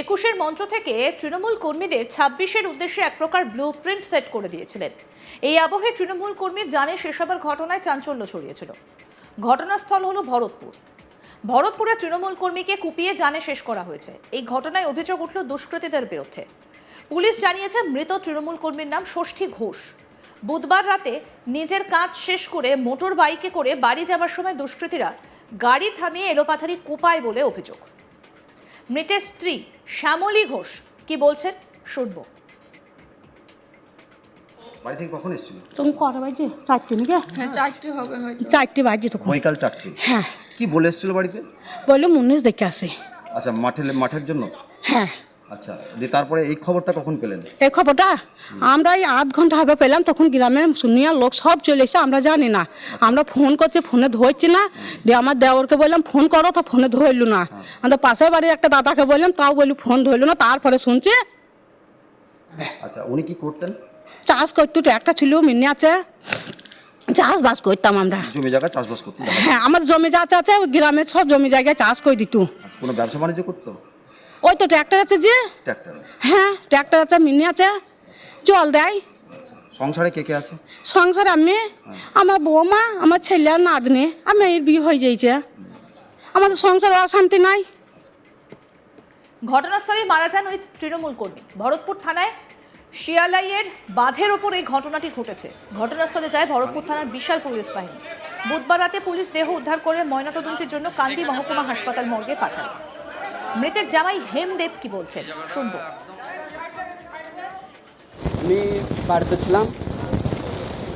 একুশের মঞ্চ থেকে তৃণমূল কর্মীদের ছাব্বিশের উদ্দেশ্যে এক প্রকার ব্লু প্রিন্ট সেট করে দিয়েছিলেন। এই আবহে তৃণমূল কর্মীর জানে সেসবের ঘটনায় চাঞ্চল্য ছড়িয়েছিল। ঘটনাস্থল হলো ভরতপুর। ভরতপুরে তৃণমূল কর্মীকে কুপিয়ে জানে শেষ করা হয়েছে। এই ঘটনায় অভিযোগ উঠল দুষ্কৃতীদের বিরুদ্ধে। পুলিশ জানিয়েছে, মৃত তৃণমূল কর্মীর নাম ষষ্ঠী ঘোষ। বুধবার রাতে নিজের কাজ শেষ করে মোটর বাইকে করে বাড়ি যাবার সময় দুষ্কৃতীরা গাড়ি থামিয়ে এলোপাথারি কোপায় বলে অভিযোগ। মৃতের স্ত্রী শ্যামলী ঘোষ। কি বলছেন? শুনব। বাড়ি থেকে কখন এসেছিল? তখন কটা বাজে? চারটে নাকি? হ্যাঁ চারটে হবে হয়তো। চারটে বাজে তখন। বৈকাল চারটে। হ্যাঁ। কি বলে এসেছিল বাড়িতে? বলল মুনিশ দেখে আসে। আচ্ছা মাঠে মাঠের জন্য? হ্যাঁ। আচ্ছা দিয়ে তারপরে এই খবরটা কখন পেলেন? এই খবরটা আমরা এই আধ ঘণ্টা হবে পেলাম তখন গ্রামে শুনিয়া লোক সব চলে এসে আমরা জানি না। আমরা ফোন করছি ফোনে ধরছি না। দিয়ে আমার দেওরকে বললাম ফোন করো তো ফোনে ধরলো না। আমাদের পাশের বাড়ির একটা দাদাকে বললাম তাও বলি ফোন ধরলো না। তারপরে শুনছি আচ্ছা উনি কি করতেন? চাষ করতো একটা ছিল মিনি আছে। চাষবাস করতাম আমরা। জমি জায়গা চাষবাস করতেন? হ্যাঁ আমার জমি যা আছে আছে গ্রামের সব জমি জায়গায় চাষ করে দিত। আচ্ছা, কোনো ব্যবসা বাণিজ্য করতো? ওই তো ট্র্যাক্টর আছে যে? হ্যাঁ ট্র্যাক্টর আছে মিনি আছে। জল দেয়। সংসারে কে কে আছে? সংসার আমি আমার বৌমা আমার ছেলে আর নাতনি। আমি এর বিয়ে হয়ে যাইছে। আমাদের সংসার অশান্তি নাই। ঘটনাস্থলে মারা যান ওই তৃণমূল কর্মী। ভরতপুর থানায় শিয়ালাইয়ের বাঁধের ওপর এই ঘটনাটি ঘটেছে। ঘটনাস্থলে যায় ভরতপুর থানার বিশাল পুলিশ বাহিনী। বুধবার রাতে পুলিশ দেহ উদ্ধার করে ময়নাতদন্তের জন্য কান্দি মহকুমা হাসপাতাল মর্গে পাঠায়। মৃতের জামাই হেমদেব কি বলছেন? শুনব। আমি বাড়িতে ছিলাম।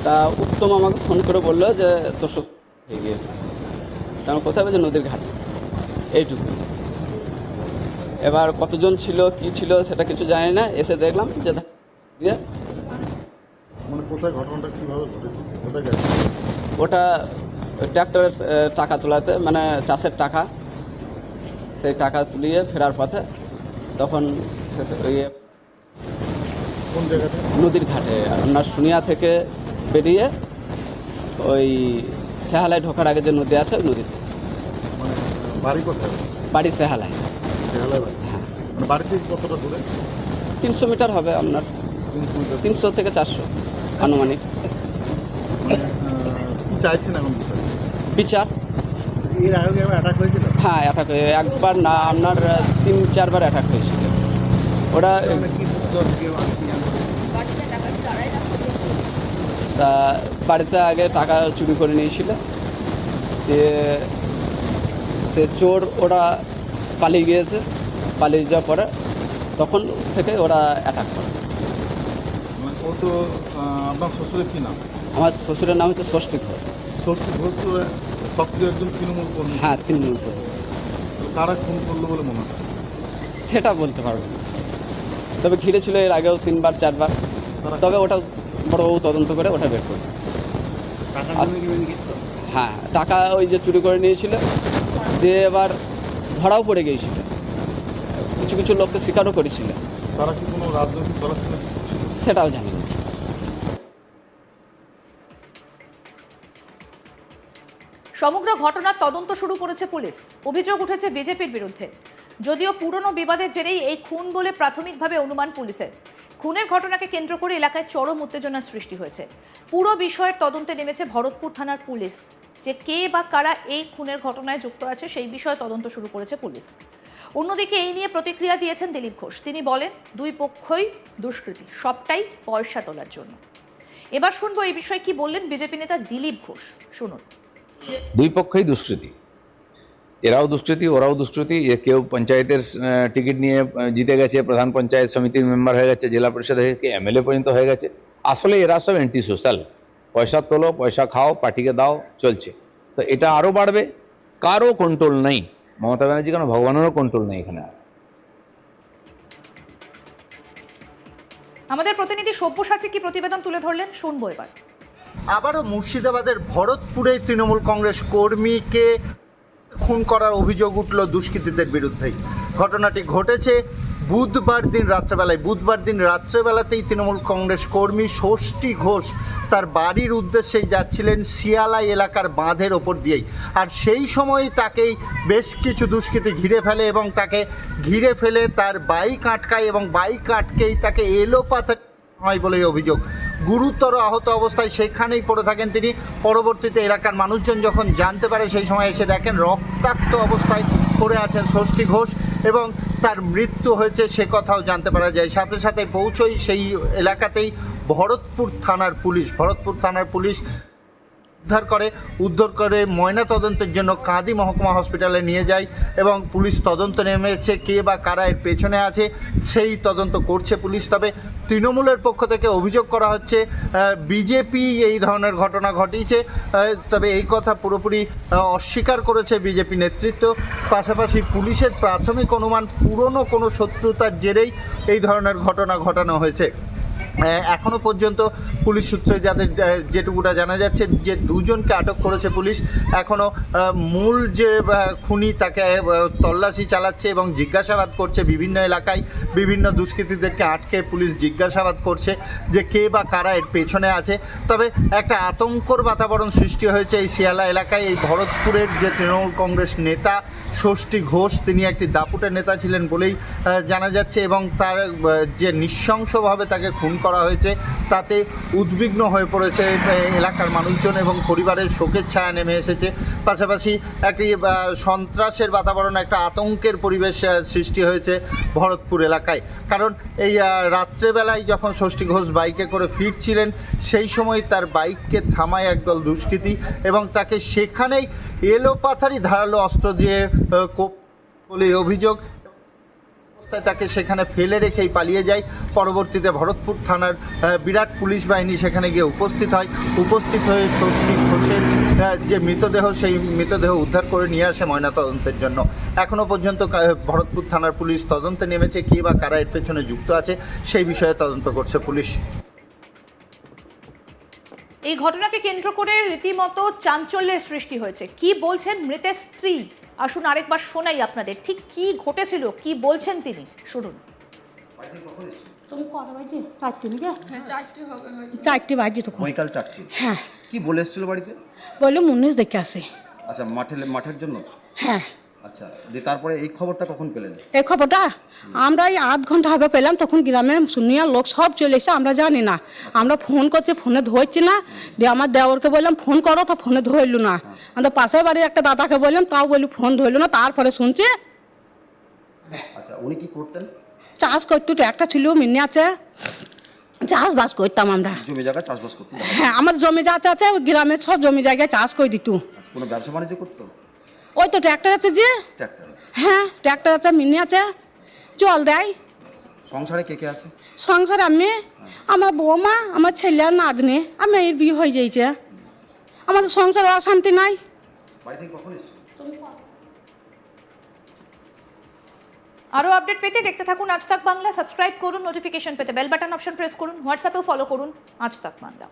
তা উত্তম আমাকে ফোন করে বলল যে তোর শ্বশুর হয়ে গিয়েছে। তা আমি কোথায় যে নদীর ঘাটে। এইটুকু। এবার কতজন ছিল কি ছিল সেটা কিছু জানি না। এসে দেখলাম যে দিয়ে মানে কোথায় ঘটনাটা কীভাবে ঘটেছে? কোথায় ওটা ট্র্যাক্টরের টাকা তোলাতে মানে চাষের টাকা। সেই টাকা তুলিয়ে ফেরার পথে তখন নদীর ঘাটে। আপনার শুনিয়া থেকে বেরিয়ে ওই সেহালায় ঢোকার আগে যে নদী আছে ওই নদীতে। মানে বাড়ি কোথায়? বাড়ি সেহালায়। বাড়ি? হ্যাঁ। মানে বাড়ি থেকে কতটা দূরে? তিনশো মিটার হবে আপনার। তিনশো থেকে চারশো আনুমানিক। মানে চাইছেন এখন বিচার। এর আগে অ্যাটাক হয়েছিল? হ্যাঁ অ্যাটাক একবার না আপনার তিন চারবার অ্যাটাক হয়েছিল। ওটা তা বাড়িতে আগে টাকা চুরি করে নিয়েছিল। দিয়ে সে চোর ওরা পালিয়ে গিয়েছে। পালিয়ে যাওয়ার পরে তখন থেকে ওরা অ্যাটাক করে। ও তো আপনার শ্বশুরের কি নাম? আমার শ্বশুরের নাম হচ্ছে ষষ্ঠী ঘোষ। ষষ্ঠী ঘোষ তো সক্রিয় একজন তৃণমূল কর্মী। হ্যাঁ তৃণমূল করে তারা খুন করল বলে মনে হচ্ছে? সেটা বলতে পারব না। তবে ঘিরে ছিল এর আগেও তিনবার চারবার। তবে ওটা বড়বাবু তদন্ত করে ওটা বের করবে? হ্যাঁ টাকা ওই যে চুরি করে নিয়েছিল দিয়ে এবার ধরাও পড়ে গিয়েছিল। কিছু কিছু লোককে স্বীকারও করেছিল। তারা কি কোনো রাজনৈতিক সেটাও জানি সমগ্র ঘটনার তদন্ত শুরু করেছে পুলিশ। অভিযোগ উঠেছে বিজেপির বিরুদ্ধে। যদিও পুরনো বিবাদের জেরেই এই খুন বলে প্রাথমিকভাবে অনুমান পুলিশের। খুনের ঘটনাকে কেন্দ্র করে এলাকায় চরম উত্তেজনার সৃষ্টি হয়েছে। পুরো বিষয়ের তদন্তে নেমেছে ভরতপুর থানার পুলিশ। যে কে বা কারা এই খুনের ঘটনায় যুক্ত আছে সেই বিষয়ে তদন্ত শুরু করেছে পুলিশ। অন্যদিকে এই নিয়ে প্রতিক্রিয়া দিয়েছেন দিলীপ ঘোষ। তিনি বলেন, দুই পক্ষই দুষ্কৃতী, সবটাই পয়সা তোলার জন্য। এবার শুনব এই বিষয়ে কি বললেন বিজেপি নেতা দিলীপ ঘোষ। শুনুন। দুই পক্ষই দুষ্কৃতী। এরাও দুষ্কৃতী, ওরাও দুষ্কৃতী। কেউ পঞ্চায়েতের টিকিট নিয়ে জিতে গেছে, প্রধান পঞ্চায়েত সমিতির মেম্বার হয়ে গেছে, জেলা পরিষদ হয়ে গেছে, এমএলএ পর্যন্ত হয়ে গেছে। আসলে এরা সব অ্যান্টি সোশ্যাল পয়সা তোলো, পয়সা খাও, পার্টিকে দাও, চলছে। তো এটা আরও বাড়বে কারও কন্ট্রোল নেই। মমতা ব্যানার্জি কেন? ভগবানেরও কন্ট্রোল নেই এখানে আমাদের প্রতিনিধি সব্যসাচী কি প্রতিবেদন তুলে ধরলেন? শুনব এবার। আবারও মুর্শিদাবাদের ভরতপুরে তৃণমূল কংগ্রেস কর্মীকে খুন করার অভিযোগ উঠল দুষ্কৃতীদের বিরুদ্ধেই। ঘটনাটি ঘটেছে বুধবার দিন রাত্রেবেলায়। বুধবার দিন রাত্রেবেলাতেই তৃণমূল কংগ্রেস কর্মী ষষ্ঠী ঘোষ তার বাড়ির উদ্দেশ্যেই যাচ্ছিলেন শিয়ালাই এলাকার বাঁধের ওপর দিয়েই। আর সেই সময় তাকেই বেশ কিছু দুষ্কৃতী ঘিরে ফেলে এবং তাকে ঘিরে ফেলে তার বাইক আটকায় এবং বাইক আটকেই তাকে এলোপাথা হয় বলেই অভিযোগ। গুরুতর আহত অবস্থায় সেখানেই পড়ে থাকেন তিনি। পরবর্তীতে এলাকার মানুষজন যখন জানতে পারে, সেই সময় এসে দেখেন রক্তাক্ত অবস্থায় পড়ে আছেন ষষ্ঠী ঘোষ এবং তার মৃত্যু হয়েছে সে কথাও জানতে পারা যায়। সাথে সাথে পৌঁছই সেই এলাকাতেই ভরতপুর থানার পুলিশ, ভরতপুর থানার পুলিশ উদ্ধার করে উদ্ধার করে ময়না তদন্তের জন্য কাঁদি মহকুমা হসপিটালে নিয়ে যায় এবং পুলিশ তদন্ত নেমেছে, কে বা কারা এর পেছনে আছে, সেই তদন্ত করছে পুলিশ। তবে তৃণমূলের পক্ষ থেকে অভিযোগ করা হচ্ছে বিজেপি এই ধরনের ঘটনা ঘটিয়েছে। তবে এই কথা পুরোপুরি অস্বীকার করেছে বিজেপি নেতৃত্ব। পাশাপাশি পুলিশের প্রাথমিক অনুমান পুরনো কোনো শত্রুতার জেরেই এই ধরনের ঘটনা ঘটানো হয়েছে। আহ, এখনও পর্যন্ত পুলিশ সূত্রে যাদের যেটুকুটা জানা যাচ্ছে যে দুজনকে আটক করেছে পুলিশ এখনও আহ, মূল যে খুনি তাকে তল্লাশি চালাচ্ছে এবং জিজ্ঞাসাবাদ করছে বিভিন্ন এলাকায় বিভিন্ন দুষ্কৃতীদেরকে আটকে পুলিশ জিজ্ঞাসাবাদ করছে যে কে বা কারা এর পেছনে আছে। তবে একটা আতঙ্কর বাতাবরণ সৃষ্টি হয়েছে এই শিয়ালা এলাকায়। এই ভরতপুরের যে তৃণমূল কংগ্রেস নেতা ষষ্ঠী ঘোষ তিনি একটি দাপুটের নেতা ছিলেন বলেই জানা যাচ্ছে এবং তার যে নৃশংসভাবে তাকে খুন করা হয়েছে। তাতে উদ্বিগ্ন হয়ে পড়েছে এলাকার মানুষজন এবং পরিবারের শোকের ছায়া নেমে এসেছে। পাশাপাশি একটি সন্ত্রাসের বাতাবরণ, একটা আতঙ্কের পরিবেশ সৃষ্টি হয়েছে ভরতপুর এলাকায়। কারণ এই রাত্রেবেলায় যখন ষষ্ঠী ঘোষ বাইকে করে ফিরছিলেন, সেই সময় তার বাইককে থামায় একদল দুষ্কৃতী এবং তাকে সেখানেই এলোপাথারি ধারালো অস্ত্র দিয়ে কোপ বলে অভিযোগ তাকে সেখানে ফেলে রেখেই পালিয়ে যায়। পরবর্তীতে ভরতপুর থানার বিরাট পুলিশ বাহিনী সেখানে গিয়ে উপস্থিত হয়। উপস্থিত হয়ে ষষ্ঠী ঘোষের যে মৃতদেহ, সেই মৃতদেহ উদ্ধার করে নিয়ে আসে ময়নাতদন্তের জন্য। এখনও পর্যন্ত ভরতপুর থানার পুলিশ তদন্তে নেমেছে, কে বা কারা এর পেছনে যুক্ত আছে, সেই বিষয়ে তদন্ত করছে পুলিশ। এই ঘটনাকে কেন্দ্র করে রীতিমতো চাঞ্চল্যের সৃষ্টি হয়েছে। কি বলছেন মৃতের স্ত্রী? আসুন আরেকবার শোনাই আপনাদের ঠিক কি ঘটেছিল কি বলছেন তিনি? শুনুন। চারটে হ্যাঁ চারটে বাজে তখন। বৈকাল চারটে। হ্যাঁ। কি বলে এসেছিল বাড়িতে? বলল মুন্নিশ দেখে আসে। আচ্ছা মাঠে মাঠের জন্য? হ্যাঁ। আচ্ছা দিয়ে তারপরে এই খবরটা কখন পেলেন? এই খবরটা আমরা এই আধ ঘণ্টা হবে পেলাম তখন গ্রামে শুনিয়া লোক সব চলে এসে আমরা জানি না। আমরা ফোন করছি ফোনে ধরছি না। দিয়ে আমার দেওরকে বললাম ফোন করো তো ফোনে ধরলু না। আমাদের পাশের বাড়ির একটা দাদাকে বললাম তাও বলি ফোন ধরলু না তারপরে শুনছি। আচ্ছা উনি কি করতেন? চাষ করতো একটা ছিল মিনি আছে। চাষবাস করতাম আমরা। জমি জায়গা চাষবাস করতেন? হ্যাঁ আমার জমি যা আছে গ্রামের সব জমি জায়গায় চাষ করে দিত। আচ্ছা, কোনো ব্যবসা বাণিজ্য করতো? ওই তো ট্র্যাক্টর আছে যে? হ্যাঁ ট্র্যাক্টর আছে মিনি আছে। জল দেয়। সংসারে কে কে আছে? সংসার আমি আমার বৌমা আমার ছেলে আর নাতনি। আমি এর বিয়ে হয়ে যাইছে। আমাদের সংসার অশান্তি নাই। আরও আপডেট পেতে দেখতে থাকুন আজ তাক বাংলা। সাবস্ক্রাইব করুন নোটিফিকেশন পেতে বেল বাটন অপশন প্রেস করুন হোয়াটসঅ্যাপেও ফলো করুন আজ তাক বাংলা।